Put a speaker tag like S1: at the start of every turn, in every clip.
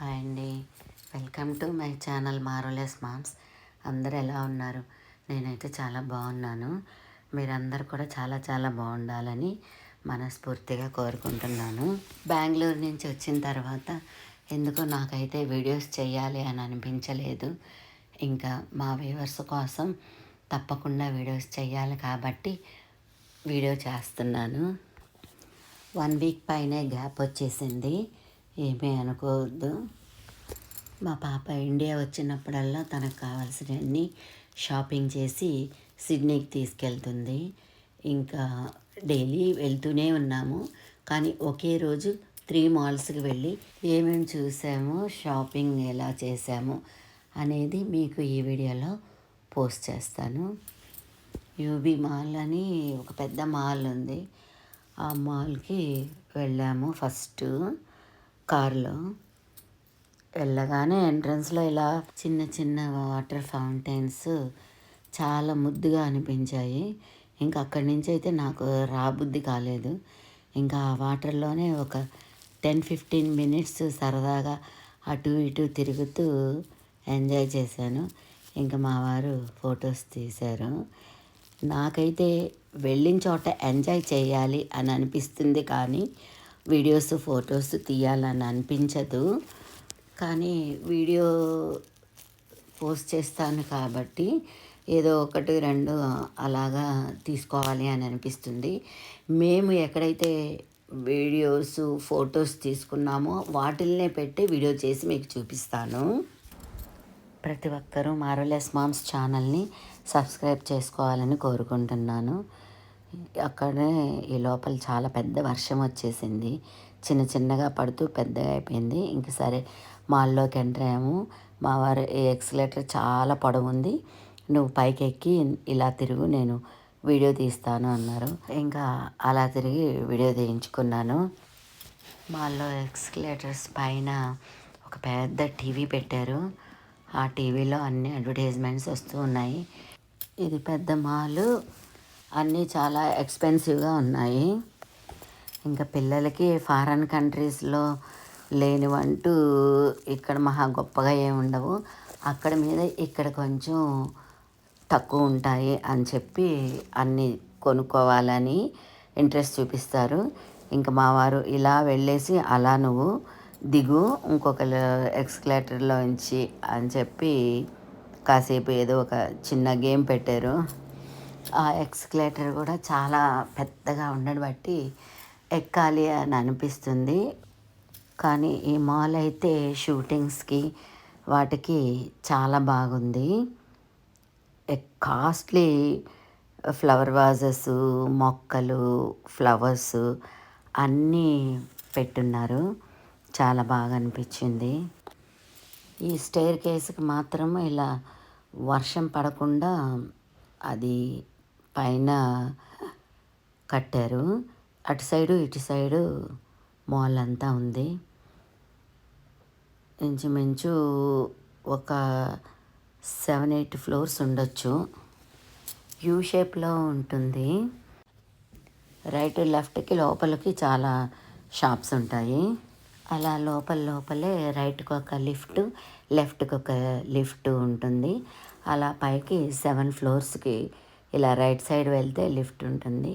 S1: Hi అండి. Welcome to my channel మారోలెస్ moms. అందరు ఎలా ఉన్నారు? నేనైతే చాలా బాగున్నాను. మీరందరూ కూడా చాలా చాలా బాగుండాలని మనస్ఫూర్తిగా కోరుకుంటున్నాను. బెంగళూరు నుంచి వచ్చిన తర్వాత ఎందుకో నాకైతే వీడియోస్ చేయాలి అని అనిపించలేదు. ఇంకా మా వ్యూవర్స్ కోసం తప్పకుండా వీడియోస్ చేయాలి కాబట్టి వీడియో చేస్తున్నాను. వన్ వీక్ పైనే గ్యాప్ వచ్చేసింది. ఏమీ అనుకోవద్దు. మా పాప ఇండియా వచ్చినప్పుడల్లా తనకు కావాల్సినవన్నీ షాపింగ్ చేసి సిడ్నీకి తీసుకెళ్తుంది. ఇంకా డైలీ వెళ్తూనే ఉన్నాము. కానీ ఒకే రోజు త్రీ మాల్స్కి వెళ్ళి ఏమేమి చూసాము షాపింగ్ ఎలా చేసాము అనేది మీకు ఈ వీడియోలో పోస్ట్ చేస్తాను. యూబీ మాల్ అని ఒక పెద్ద మాల్ ఉంది. ఆ మాల్కి వెళ్ళాము ఫస్ట్. కారులో వెళ్ళగానే ఎంట్రన్స్లో ఇలా చిన్న చిన్న వాటర్ ఫౌంటైన్స్ చాలా ముద్దుగా అనిపించాయి. ఇంకా అక్కడి నుంచి అయితే నాకు రాబుద్ధి కాలేదు. ఇంకా ఆ వాటర్లోనే ఒక టెన్ ఫిఫ్టీన్ మినిట్స్ సరదాగా అటు ఇటు తిరుగుతూ ఎంజాయ్ చేశాను. ఇంకా మా వారు ఫొటోస్ తీశారు. నాకైతే వెళ్ళిన చోట ఎంజాయ్ చేయాలి అని అనిపిస్తుంది కానీ వీడియోస్ ఫొటోస్ తీయాలని అనిపించదు. కానీ వీడియో పోస్ట్ చేస్తాను కాబట్టి ఏదో ఒకటి రెండు అలాగా తీసుకోవాలి అని అనిపిస్తుంది. మేము ఎక్కడైతే వీడియోస్ ఫొటోస్ తీసుకున్నామో వాటిల్నే పెట్టి వీడియో చేసి మీకు చూపిస్తాను. ప్రతి ఒక్కరూ మారోలెస్ మామ్స్ ఛానల్ని సబ్స్క్రైబ్ చేసుకోవాలని కోరుకుంటున్నాను. అక్కడే ఈ లోపల చాలా పెద్ద వర్షం వచ్చేసింది. చిన్న చిన్నగా పడుతూ పెద్దగా అయిపోయింది. ఇంక సరే మాల్లోకి ఎంటర్ అయ్యాము. మా వారు ఈ ఎక్స్లేటర్ చాలా పొడవు ఉంది నువ్వు పైకి ఎక్కి ఇలా తిరుగు నేను వీడియో తీస్తాను అన్నారు. ఇంకా అలా తిరిగి వీడియో తీయించుకున్నాను. మాల్లో ఎక్స్కలేటర్స్ పైన ఒక పెద్ద టీవీ పెట్టారు. ఆ టీవీలో అన్ని అడ్వర్టైజ్మెంట్స్ వస్తూ ఉన్నాయి. ఇది పెద్ద మాలు. అన్నీ చాలా ఎక్స్పెన్సివ్గా ఉన్నాయి. ఇంకా పిల్లలకి ఫారెన్ కంట్రీస్లో లేనివంటూ ఇక్కడ మహా గొప్పగా ఏమి ఉండవు. అక్కడ మీద ఇక్కడ కొంచెం తక్కువ ఉంటాయి అని చెప్పి అన్నీ కొనుక్కోవాలని ఇంట్రెస్ట్ చూపిస్తారు. ఇంకా మా వారు ఇలా వెళ్ళేసి అలా నువ్వు దిగు ఇంకొక ఎక్స్కలేటర్లో ఉంచి అని చెప్పి కాసేపు ఏదో ఒక చిన్న గేమ్ పెట్టారు. ఆ ఎక్స్కలేటర్ కూడా చాలా పెద్దగా ఉండడం బట్టి ఎక్కాలి అని అనిపిస్తుంది. కానీ ఈ మాల్ అయితే షూటింగ్స్కి వాటికి చాలా బాగుంది. కాస్ట్లీ ఫ్లవర్ వాజెస్ మొక్కలు ఫ్లవర్స్ అన్నీ పెట్టున్నారు. చాలా బాగా అనిపించింది. ఈ స్టేర్ కేసుకి మాత్రం ఇలా వర్షం పడకుండా అది పైన కట్టారు. అటు సైడు ఇటు సైడు మాల్ అంతా ఉంది. ఇంచుమించు ఒక సెవెన్ ఎయిట్ ఫ్లోర్స్ ఉండొచ్చు. యూ షేప్లో ఉంటుంది. రైట్ లెఫ్ట్కి లోపలికి చాలా షాప్స్ ఉంటాయి. అలా లోపల లోపలే రైట్కి ఒక లిఫ్ట్ లెఫ్ట్కి ఒక లిఫ్ట్ ఉంటుంది. అలా పైకి సెవెన్ ఫ్లోర్స్కి ఇలా రైట్ సైడ్ వెళ్తే లిఫ్ట్ ఉంటుంది.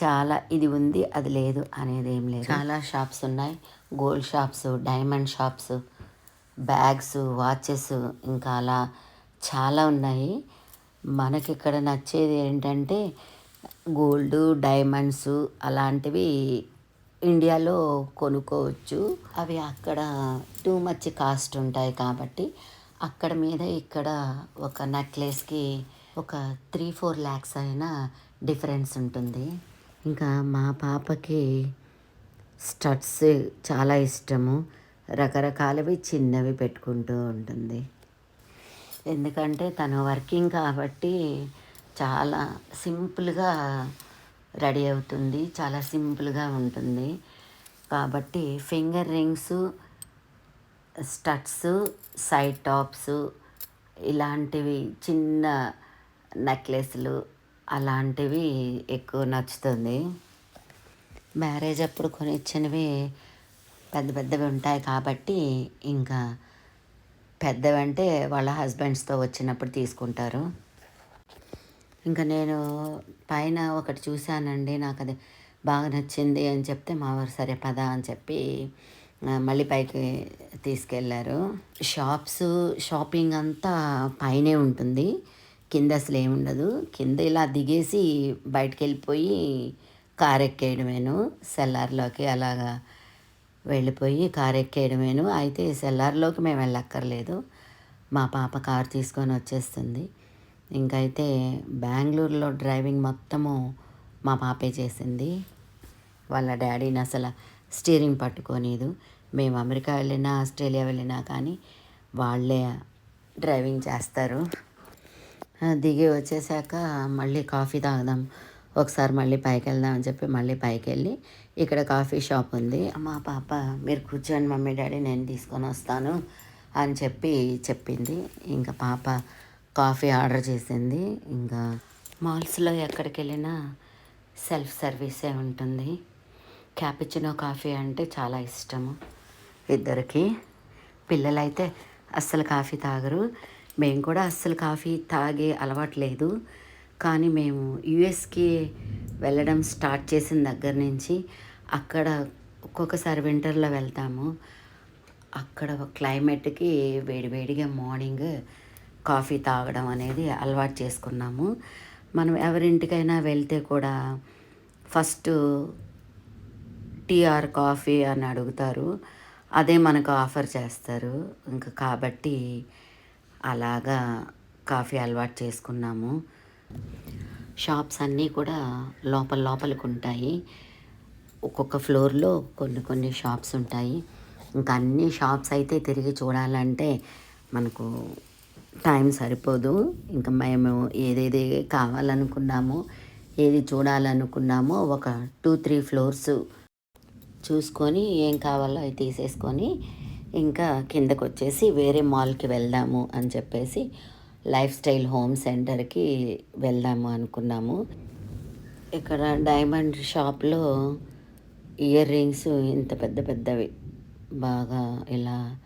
S1: చాలా ఇది ఉంది అది లేదు అనేది ఏం లేదు. చాలా షాప్స్ ఉన్నాయి. Gold shops diamond shops bags watches ఇంకా అలా చాలా ఉన్నాయి. మనకి ఇక్కడ నచ్చేది ఏంటంటే గోల్డ్ డైమండ్స్ అలాంటివి ఇండియాలో కొనుక్కోవచ్చు. అవి అక్కడ టూ మచ్ కాస్ట్ ఉంటాయి కాబట్టి అక్కడ మీద ఇక్కడ ఒక నెక్లెస్కి ఒక త్రీ ఫోర్ ల్యాక్స్ అయినా డిఫరెన్స్ ఉంటుంది. ఇంకా మా పాపకి స్టడ్స్ చాలా ఇష్టము. రకరకాలవి చిన్నవి పెట్టుకుంటూ ఉంటుంది. ఎందుకంటే తను వర్కింగ్ కాబట్టి చాలా సింపుల్గా రెడీ అవుతుంది. చాలా సింపుల్గా ఉంటుంది. కాబట్టి finger rings studs side tops ఇలాంటివి చిన్న నెక్లెస్లు అలాంటివి ఎక్కువ నచ్చుతుంది. మ్యారేజ్ అప్పుడు కొనిచ్చినవి పెద్ద పెద్దవి ఉంటాయి కాబట్టి ఇంకా పెద్దవి అంటే వాళ్ళ హస్బెండ్స్తో వచ్చినప్పుడు తీసుకుంటారు. ఇంకా నేను పైన ఒకటి చూశానండి నాకు అది బాగా నచ్చింది అని చెప్తే మా వారు సరే పదా అని చెప్పి మళ్ళీ పైకి తీసుకెళ్ళారు షాప్స్ షాపింగ్ అంతా పైనే ఉంటుంది. కింద అసలు ఏముండదు కింద ఇలా దిగేసి బయటికి వెళ్ళిపోయి కార్ ఎక్కేయడమేను. సెల్లార్లోకి అలాగా వెళ్ళిపోయి కార్ ఎక్కేయడమేను. అయితే సెల్లార్లోకి మేము వెళ్ళక్కర్లేదు. మా పాప కారు తీసుకొని వచ్చేస్తుంది. ఇంకైతే బెంగళూరులో డ్రైవింగ్ మొత్తము మా పాపే చేసింది. వాళ్ళ డాడీని అసలు స్టీరింగ్ పట్టుకోనిదు. మేము అమెరికా వెళ్ళినా ఆస్ట్రేలియా వెళ్ళినా కానీ వాళ్ళే డ్రైవింగ్ చేస్తారు. దిగి వచ్చేసాక మళ్ళీ కాఫీ తాగుదాం. ఒకసారి మళ్ళీ పైకి వెళ్దాం అని చెప్పి మళ్ళీ పైకి వెళ్ళి ఇక్కడ కాఫీ షాప్ ఉంది. మా పాప మీరు కూర్చోండి మమ్మీ డాడీ నేను తీసుకొని వస్తాను అని చెప్పి చెప్పింది. ఇంకా పాప కాఫీ ఆర్డర్ చేసింది. ఇంకా మాల్స్లో ఎక్కడికి వెళ్ళినా సెల్ఫ్ సర్వీసే ఉంటుంది. క్యాపిచినో కాఫీ అంటే చాలా ఇష్టము ఇద్దరికి. పిల్లలైతే అస్సలు కాఫీ తాగరు. మేము కూడా అస్సలు కాఫీ తాగే అలవాటు లేదు. కానీ మేము యుఎస్కి వెళ్ళడం స్టార్ట్ చేసిన దగ్గర నుంచి అక్కడ ఒక్కొక్కసారి వింటర్లో వెళ్తాము. అక్కడ క్లైమేట్కి వేడివేడిగా మార్నింగ్ కాఫీ తాగడం అనేది అలవాటు చేసుకున్నాము. మనం ఎవరింటికైనా వెళ్తే కూడా ఫస్ట్ టీ ఆర్ కాఫీ అని అడుగుతారు. అదే మనకు ఆఫర్ చేస్తారు. ఇంకా కాబట్టి అలాగా కాఫీ అలవాటు చేసుకున్నాము. షాప్స్ అన్నీ కూడా లోపల లోపలికి ఉంటాయి. ఒక్కొక్క ఫ్లోర్లో కొన్ని కొన్ని షాప్స్ ఉంటాయి. ఇంకా అన్ని షాప్స్ అయితే తిరిగి చూడాలంటే మనకు టైం సరిపోదు. ఇంకా మేము ఏదేది కావాలనుకున్నామో ఏది చూడాలనుకున్నామో ఒక టూ త్రీ ఫ్లోర్స్ చూసుకొని ఏం కావాలో అవి తీసేసుకొని ఇంకా కిందకు వచ్చేసి వేరే మాల్కి వెళ్దాము అని చెప్పేసి లైఫ్ స్టైల్ హోమ్ సెంటర్కి వెళ్దాము అనుకున్నాము. ఇక్కడ డైమండ్ షాప్లో ఇయర్ రింగ్స్ ఇంత పెద్ద పెద్దవి. బాగా ఇలా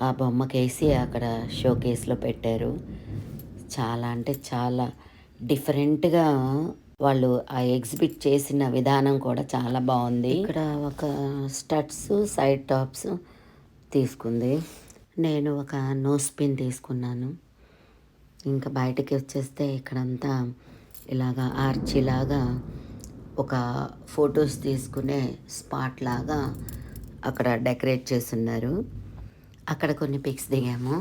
S1: ఆ బొమ్మకేసి అక్కడ షో కేసులో పెట్టారు. చాలా అంటే చాలా డిఫరెంట్గా వాళ్ళు ఆ ఎగ్జిబిట్ చేసిన విధానం కూడా చాలా బాగుంది. ఇక్కడ ఒక స్టడ్స్ సైడ్ టాప్స్ తీసుకుంది. నేను ఒక నోస్ పిన్ తీసుకున్నాను. ఇంకా బయటకి వచ్చేస్తే ఇక్కడంతా ఇలాగా ఆర్చిలాగా ఒక ఫొటోస్ తీసుకునే స్పాట్ లాగా అక్కడ డెకరేట్ చేస్తున్నారు అక్కడ కొన్ని పిక్స్ దిగాము.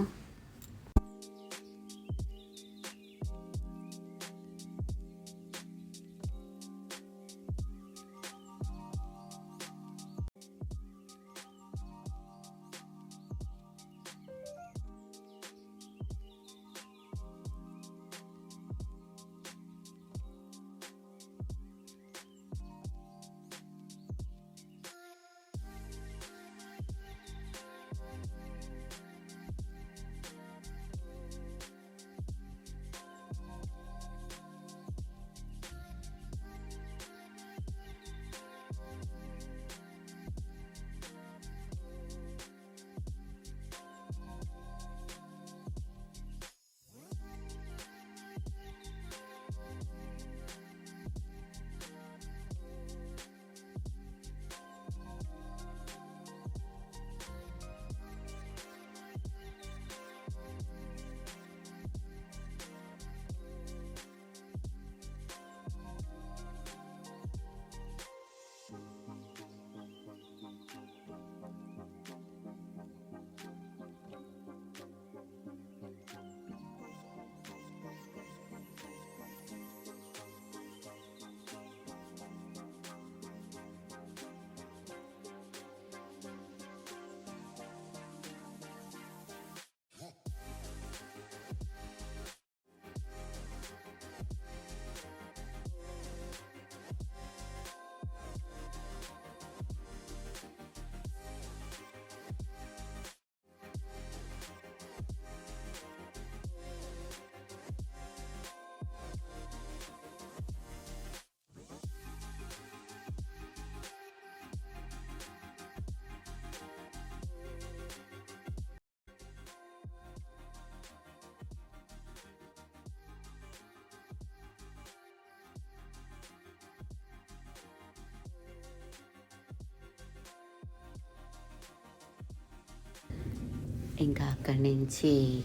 S1: ఇంకా అక్కడి నుంచి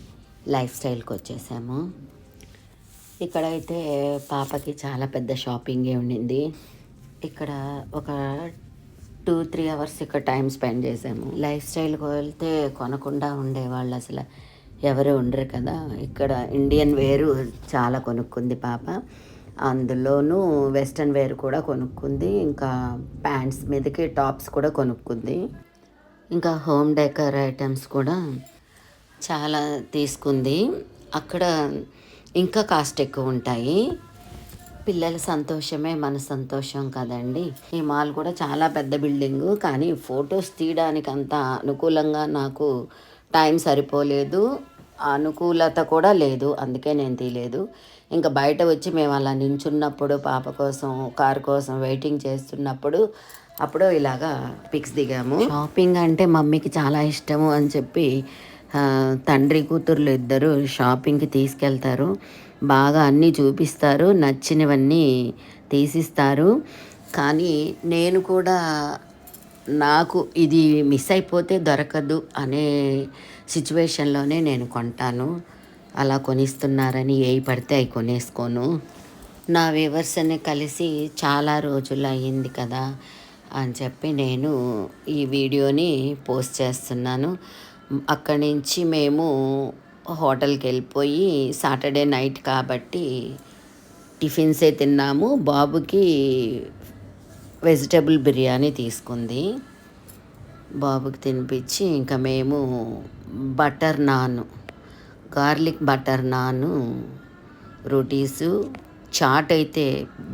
S1: లైఫ్ స్టైల్కి వచ్చేసాము. ఇక్కడైతే పాపకి చాలా పెద్ద షాపింగే ఉండింది. ఇక్కడ ఒక టూ త్రీ అవర్స్ ఇక్కడ టైం స్పెండ్ చేసాము. లైఫ్ స్టైల్కి వెళ్తే కొనకుండా ఉండేవాళ్ళు అసలు ఎవరు ఉండరు కదా. ఇక్కడ ఇండియన్ వేరు చాలా కొనుక్కుంది పాప. అందులోనూ వెస్ట్రన్ వేర్ కూడా కొనుక్కుంది. ఇంకా ప్యాంట్స్ మీదకి టాప్స్ కూడా కొనుక్కుంది. ఇంకా హోమ్ డెకర్ ఐటమ్స్ కూడా చాలా తీసుకుంది. అక్కడ ఇంకా కాస్ట్ ఎక్కువ ఉంటాయి. పిల్లల సంతోషమే మన సంతోషం కదండి. ఈ మాల్ కూడా చాలా పెద్ద బిల్డింగు కానీ ఫొటోస్ తీయడానికి అంత అనుకూలంగా నాకు టైం సరిపోలేదు. అనుకూలత కూడా లేదు అందుకే నేను తీయలేదు. ఇంకా బయట వచ్చి మేము అలా నించున్నప్పుడు పాప కోసం కారు కోసం వెయిటింగ్ చేస్తున్నప్పుడు అప్పుడు ఇలాగా పిక్స్ దిగాము. షాపింగ్ అంటే మమ్మీకి చాలా ఇష్టము అని చెప్పి తండ్రి కూతుర్లు ఇద్దరు షాపింగ్కి తీసుకెళ్తారు. బాగా అన్నీ చూపిస్తారు నచ్చినవన్నీ తీసిస్తారు. కానీ నేను కూడా నాకు ఇది మిస్ అయిపోతే దొరకదు అనే సిచ్యువేషన్లోనే నేను కొంటాను. అలా కొనిస్తున్నారని ఏవి పడితే అవి కొనేసుకోను. నా వ్యూవర్స్ కలిసి చాలా రోజులు అయ్యింది కదా. అని చెప్పి నేను ఈ వీడియోని పోస్ట్ చేస్తున్నాను. అక్కడి నుంచి మేము హోటల్కి వెళ్ళిపోయి సాటర్డే నైట్ కాబట్టి టిఫిన్సే తిన్నాము. బాబుకి వెజిటబుల్ బిర్యానీ తీసుకుంది. బాబుకి తినిపించి ఇంకా మేము బటర్ నాన్ గార్లిక్ బటర్ నాను రోటీసు చాట్ అయితే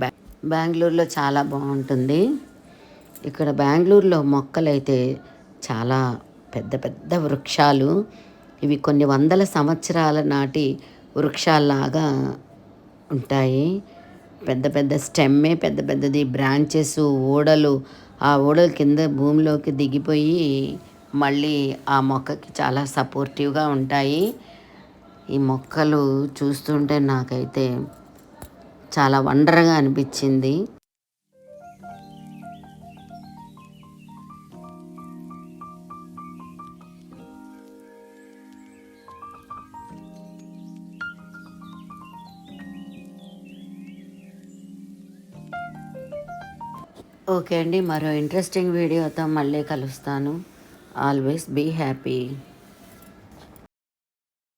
S1: బ్యా బెంగళూరులో చాలా బాగుంటుంది. ఇక్కడ బెంగళూరులో మొక్కలైతే చాలా పెద్ద పెద్ద వృక్షాలు. ఇవి కొన్ని వందల సంవత్సరాల నాటి వృక్షాల్లాగా ఉంటాయి. పెద్ద పెద్ద స్టెమ్మే పెద్ద పెద్దది బ్రాంచెస్ ఓడలు. ఆ ఓడల కింద భూమిలోకి దిగిపోయి మళ్ళీ ఆ మొక్కకి చాలా సపోర్టివ్గా ఉంటాయి. ఈ మొక్కలు చూస్తుంటే నాకైతే చాలా వండర్గా అనిపించింది. ఓకే అండి మరో ఇంట్రెస్టింగ్ వీడియోతో మళ్ళీ కలుస్తాను. Always be happy